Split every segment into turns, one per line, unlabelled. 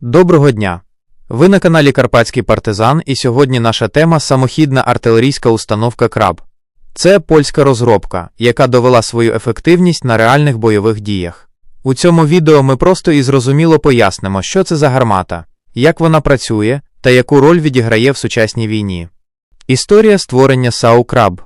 Доброго дня! Ви на каналі Карпатський партизан, і сьогодні наша тема самохідна артилерійська установка Краб. Це польська розробка, яка довела свою ефективність на реальних бойових діях. У цьому відео ми просто і зрозуміло пояснимо, що це за гармата, як вона працює та яку роль відіграє в сучасній війні. Історія створення САУ Краб.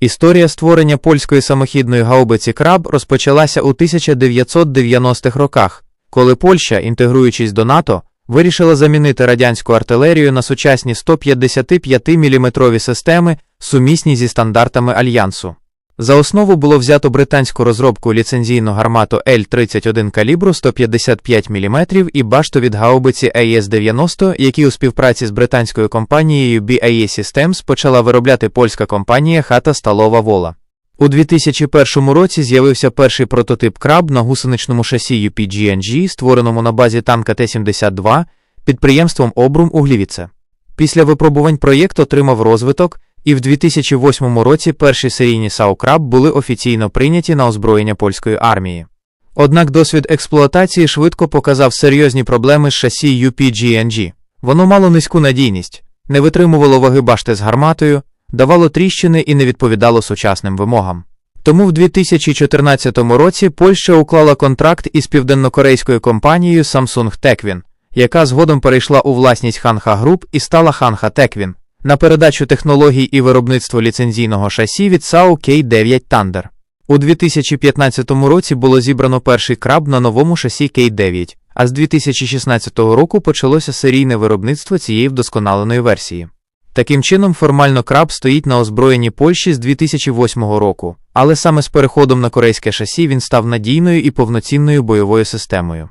Історія створення польської самохідної гаубиці Краб розпочалася у 1990-х роках, коли Польща, інтегруючись до НАТО, вирішила замінити радянську артилерію на сучасні 155-мм системи, сумісні зі стандартами Альянсу. За основу було взято британську розробку ліцензійну гармату L-31 калібру 155 мм і башту від гаубиці AS-90, які у співпраці з британською компанією BAE Systems почала виробляти польська компанія Хата Сталова Вола. У 2001 році з'явився перший прототип краб на гусеничному шасі UPGNG, створеному на базі танка Т-72 підприємством Обрум Углівіце. Після випробувань проєкт отримав розвиток, і в 2008 році перші серійні САУ «Краб» були офіційно прийняті на озброєння польської армії. Однак досвід експлуатації швидко показав серйозні проблеми з шасі UPGNG. Воно мало низьку надійність, не витримувало ваги башти з гарматою, давало тріщини і не відповідало сучасним вимогам. Тому в 2014 році Польща уклала контракт із південнокорейською компанією Samsung Techwin, яка згодом перейшла у власність Hanha Group і стала Hanha Techwin на передачу технологій і виробництво ліцензійного шасі від SAO K9 Thunder. У 2015 році було зібрано перший краб на новому шасі K9, а з 2016 року почалося серійне виробництво цієї вдосконаленої версії. Таким чином, формально краб стоїть на озброєнні Польщі з 2008 року, але саме з переходом на корейське шасі він став надійною і повноцінною бойовою системою.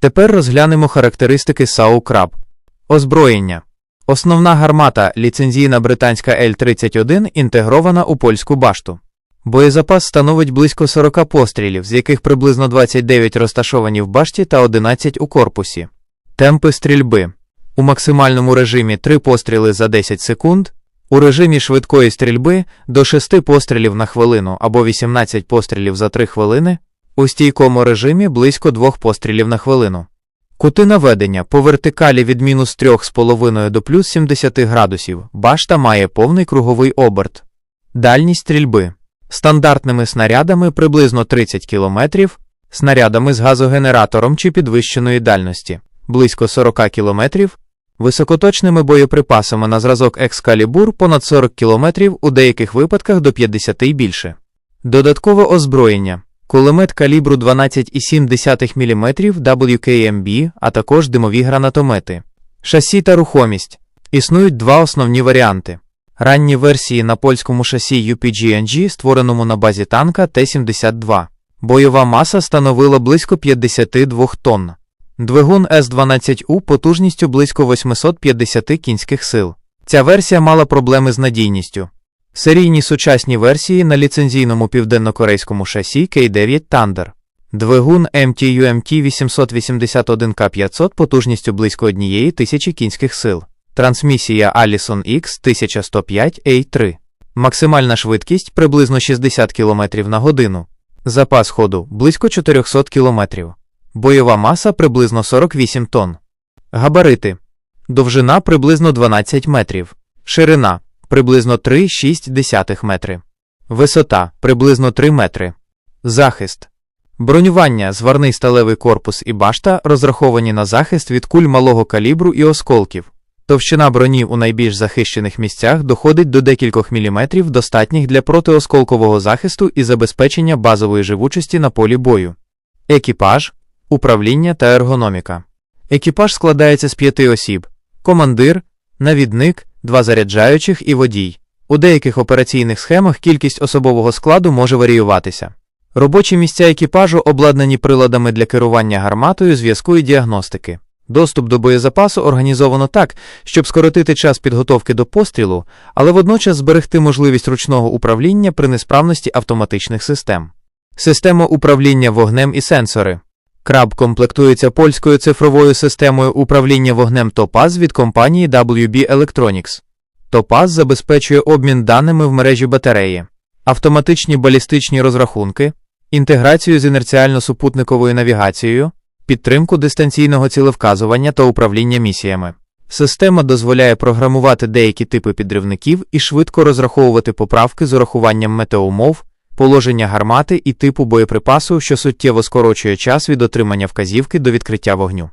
Тепер розглянемо характеристики САУ Краб. Озброєння. Основна гармата ліцензійна британська L-31 інтегрована у польську башту. Боєзапас становить близько 40 пострілів, з яких приблизно 29 розташовані в башті та 11 у корпусі. Темпи стрільби. У максимальному режимі 3 постріли за 10 секунд, у режимі швидкої стрільби до 6 пострілів на хвилину або 18 пострілів за 3 хвилини, у стійкому режимі близько 2 пострілів на хвилину. Кути наведення по вертикалі від мінус 3,5 до плюс 70 градусів. Башта має повний круговий оберт. Дальність стрільби. Стандартними снарядами приблизно 30 км, снарядами з газогенератором чи підвищеної дальності близько 40 км, високоточними боєприпасами на зразок Екскалібур понад 40 км, у деяких випадках до 50 і більше. Додаткове озброєння. Кулемет калібру 12,7 мм WKMB, а також димові гранатомети. Шасі та рухомість. Існують два основні варіанти. Ранні версії на польському шасі UPGNG, створеному на базі танка Т-72. Бойова маса становила близько 52 тонн. Двигун С12У потужністю близько 850 кінських сил. Ця версія мала проблеми з надійністю. Серійні сучасні версії на ліцензійному південнокорейському шасі K9 Thunder. Двигун MTU-MT 881K500 потужністю близько 1 тисячі кінських сил. Трансмісія Allison X 1105 A3. Максимальна швидкість приблизно 60 км на годину. Запас ходу близько 400 км. Бойова маса приблизно 48 тонн. Габарити. Довжина приблизно 12 метрів. Ширина приблизно 3,6 метри. Висота приблизно 3 метри. Захист. Бронювання, зварний сталевий корпус і башта розраховані на захист від куль малого калібру і осколків. Товщина броні у найбільш захищених місцях доходить до декількох міліметрів, достатніх для протиосколкового захисту і забезпечення базової живучості на полі бою. Екіпаж, управління та ергономіка. Екіпаж складається з п'яти осіб: командир, навідник, два заряджаючих і водій. У деяких операційних схемах кількість особового складу може варіюватися. Робочі місця екіпажу обладнані приладами для керування гарматою, зв'язку і діагностики. Доступ до боєзапасу організовано так, щоб скоротити час підготовки до пострілу, але водночас зберегти можливість ручного управління при несправності автоматичних систем. Система управління вогнем і сенсори. Краб комплектується польською цифровою системою управління вогнем Topaz від компанії WB Electronics. Topaz забезпечує обмін даними в мережі батареї, автоматичні балістичні розрахунки, інтеграцію з інерціально-супутниковою навігацією, підтримку дистанційного цілевказування та управління місіями. Система дозволяє програмувати деякі типи підривників і швидко розраховувати поправки з урахуванням метеоумов, положення гармати і типу боєприпасу, що суттєво скорочує час від отримання вказівки до відкриття вогню.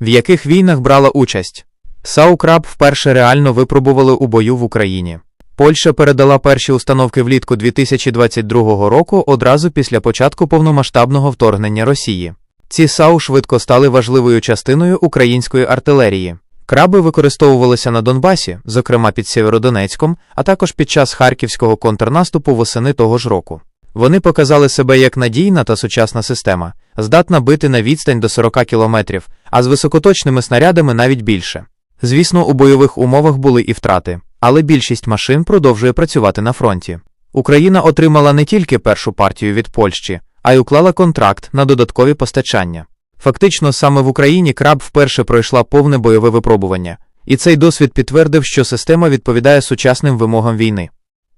В яких війнах брала участь? Саукраб вперше реально випробували у бою в Україні. Польща передала перші установки влітку 2022 року одразу після початку повномасштабного вторгнення Росії. Ці САУ швидко стали важливою частиною української артилерії. Краби використовувалися на Донбасі, зокрема під Сєвєродонецьком, а також під час харківського контрнаступу восени того ж року. Вони показали себе як надійна та сучасна система, здатна бити на відстань до 40 кілометрів, а з високоточними снарядами навіть більше. Звісно, у бойових умовах були і втрати, але більшість машин продовжує працювати на фронті. Україна отримала не тільки першу партію від Польщі, а й уклала контракт на додаткові постачання. Фактично, саме в Україні краб вперше пройшла повне бойове випробування, і цей досвід підтвердив, що система відповідає сучасним вимогам війни.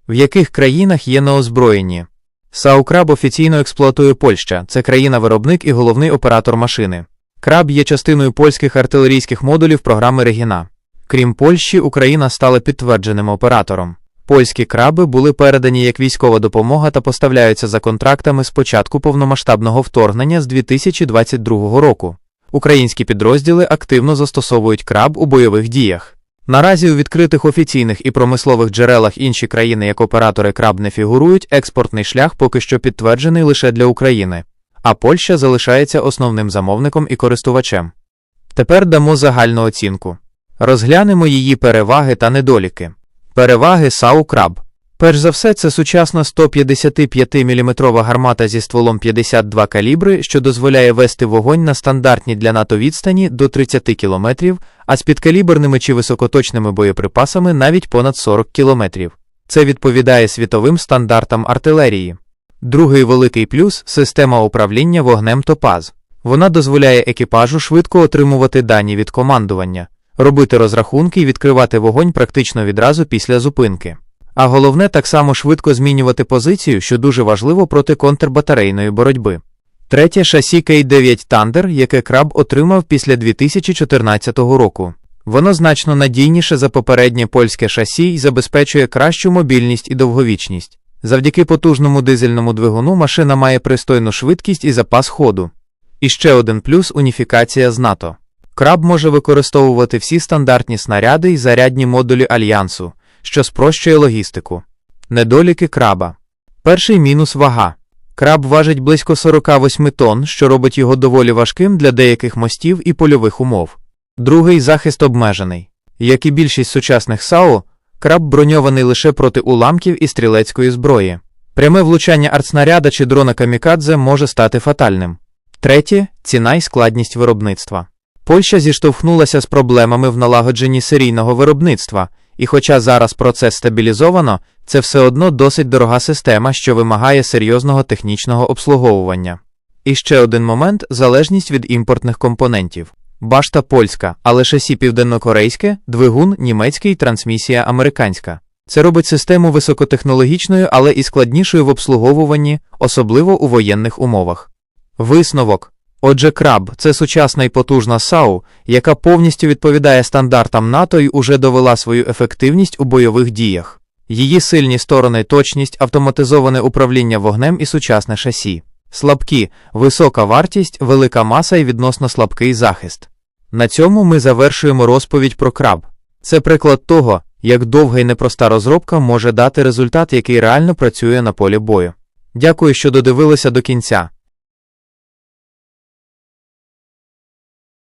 В яких країнах є на озброєнні? Саукраб офіційно експлуатує Польща, це країна-виробник і головний оператор машини. Краб є частиною польських артилерійських модулів програми Регіна. Крім Польщі, Україна стала підтвердженим оператором. Польські краби були передані як військова допомога та поставляються за контрактами з початку повномасштабного вторгнення з 2022 року. Українські підрозділи активно застосовують краб у бойових діях. Наразі у відкритих офіційних і промислових джерелах інші країни як оператори краб не фігурують, експортний шлях поки що підтверджений лише для України, а Польща залишається основним замовником і користувачем. Тепер дамо загальну оцінку. Розглянемо її переваги та недоліки. Переваги САУ Краб. Перш за все, це сучасна 155 мм гармата зі стволом 52 калібри, що дозволяє вести вогонь на стандартні для НАТО відстані до 30 км, а з підкаліберними чи високоточними боєприпасами навіть понад 40 км. Це відповідає світовим стандартам артилерії. Другий великий плюс система управління вогнем Топаз. Вона дозволяє екіпажу швидко отримувати дані від командування, робити розрахунки і відкривати вогонь практично відразу після зупинки. А головне так само швидко змінювати позицію, що дуже важливо проти контрбатарейної боротьби. Третє шасі K9 Thunder, яке краб отримав після 2014 року. Воно значно надійніше за попереднє польське шасі і забезпечує кращу мобільність і довговічність. Завдяки потужному дизельному двигуну машина має пристойну швидкість і запас ходу. І ще один плюс уніфікація з НАТО. Краб може використовувати всі стандартні снаряди і зарядні модулі альянсу, що спрощує логістику. Недоліки краба. Перший мінус вага. Краб важить близько 48 тонн, що робить його доволі важким для деяких мостів і польових умов. Другий захист обмежений. Як і більшість сучасних САУ, краб броньований лише проти уламків і стрілецької зброї. Пряме влучання артснаряда чи дрона камікадзе може стати фатальним. Третє ціна і складність виробництва. Польща зіштовхнулася з проблемами в налагодженні серійного виробництва, і хоча зараз процес стабілізовано, це все одно досить дорога система, що вимагає серйозного технічного обслуговування. І ще один момент залежність від імпортних компонентів. Башта польська, але шасі південнокорейське, двигун німецький, трансмісія американська. Це робить систему високотехнологічною, але і складнішою в обслуговуванні, особливо у воєнних умовах. Висновок. Отже, краб це сучасна і потужна САУ, яка повністю відповідає стандартам НАТО і уже довела свою ефективність у бойових діях. Її сильні сторони точність, автоматизоване управління вогнем і сучасне шасі. Слабкі, висока вартість, велика маса і відносно слабкий захист. На цьому ми завершуємо розповідь про краб. Це приклад того, як довга і непроста розробка може дати результат, який реально працює на полі бою. Дякую, що додивилися до кінця.